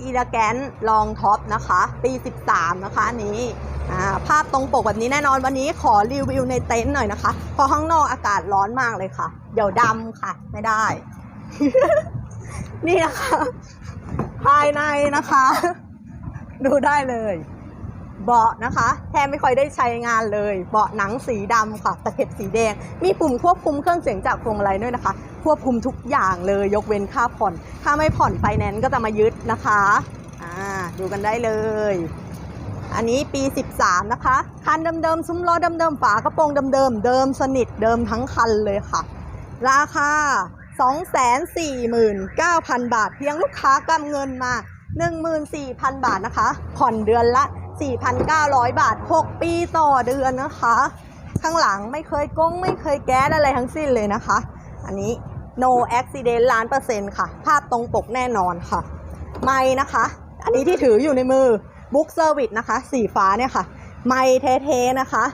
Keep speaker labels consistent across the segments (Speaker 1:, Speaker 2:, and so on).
Speaker 1: อีลาแกนลองท็อปนะคะ ปี 13 นะคะอันนี้ภาพตรงปกแบบนี้แน่นอนวันนี้ขอรีวิวในเต็นท์หน่อยนะคะเพราะข้างนอกอากาศร้อนมากเลยค่ะ เดี๋ยวดำค่ะ ไม่ได้ นี่นะคะ ภายในนะคะ ดูได้เลย เบาะนะคะ แทบไม่ค่อยได้ใช้งานเลย เบาะหนังสีดำค่ะตะเข็บสีแดง มีปุ่มควบคุมเครื่องเสียงจากพวงมาลัยด้วยนะคะ ควบคุมทุกอย่างเลยยกเว้นค่าผ่อน ถ้าไม่ผ่อนไฟแนนซ์ก็จะมายึดนะคะอ่าดูกันได้เลย อันนี้ปี 13 นะคะคันเดิมๆซุ้มล้อเดิมๆฝากระโปรงเดิมๆเดิมสนิทเดิมทั้งคันเลยค่ะ ราคา249,000 บาท เพียงลูกค้ากำเงินมา 14,000 บาทนะคะ ผ่อนเดือนละ 4,900 บาท 6 ปีต่อเดือนนะคะ ข้างหลังไม่เคยกงไม่เคยแก๊สอะไรทั้งสิ้นเลยนะคะ อันนี้ no accident ล้านเปอร์เซ็นต์ค่ะ ภาพตรงปกแน่นอนค่ะ ไม่นะคะ อันนี้ที่ถืออยู่ในมือ Book Service นะคะ สีฟ้าเนี่ยค่ะ ไม่เทๆนะคะ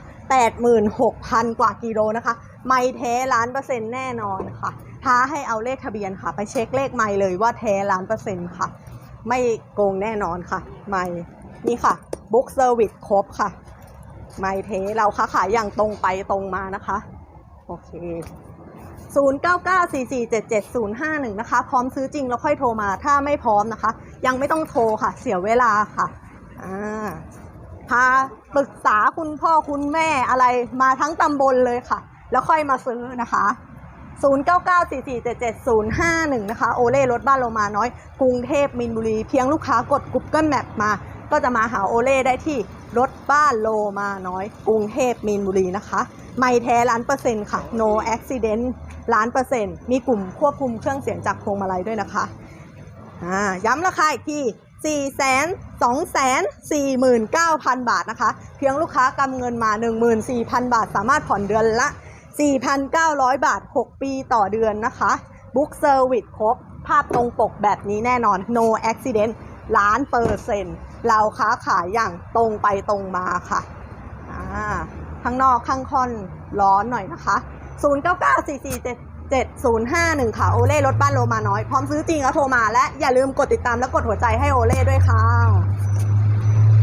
Speaker 1: 86,000 กว่ากิโลนะคะ ไม่เทล้านเปอร์เซ็นต์แน่นอนค่ะท้าให้เอาเลขทะเบียนค่ะ ไปเช็คเลขไม่เลยว่าเทล้านเปอร์เซ็นต์ค่ะ ไม่โกงแน่นอนค่ะ ไม่นี่ค่ะ Book Service ครบค่ะ ไม่เทเราค้าขายอย่างตรงไปตรงมานะคะ โอเค 0994477051 นะคะ พร้อมซื้อจริงแล้วค่อยโทรมา ถ้าไม่พร้อมนะคะ ยังไม่ต้องโทรค่ะ เสียเวลาค่ะ อ่า พาปรึกษาคุณพ่อคุณแม่อะไรมาทั้งตำบลเลยค่ะ แล้วค่อยมาซื้อนะคะ0994477051 นะคะ โอเล่รถบ้านโลมาน้อย กรุงเทพมินบุรี เพียงลูกค้ากด Google Map มา ก็จะมาหาโอเล่ได้ที่รถบ้านโลมาน้อย กรุงเทพมินบุรีนะคะ ไม่แท้ล้านเปอร์เซ็นต์ค่ะ no accident ล้านเปอร์เซ็นต์มีกลุ่มควบคุมเครื่องเสียงจากพวงมาลัยด้วยนะคะย้ำราคาอีกที่4 2 4 9 0 0 0บาทนะคะ เพียงลูกค้ากำเงินมา 14,000 บาท สามารถผ่อนเดือนละ 4,900 บาท 6 ปีต่อเดือนนะคะ Book Service ครบ ภาพตรงปกแบบนี้แน่นอน no accident ล้านเปอร์เซ็นต์ เราค้าขายอย่างตรงไปตรงมาค่ะข้างนอกข้างค่อนร้อนหน่อยนะคะ 0 9 9 4 4 7 7051 ค่ะ โอเล่รถบ้านโลมาน้อย พร้อมซื้อจริงแล้วโทรมาและอย่าลืมกดติดตามและกดหัวใจให้โอเล่ด้วยค่ะ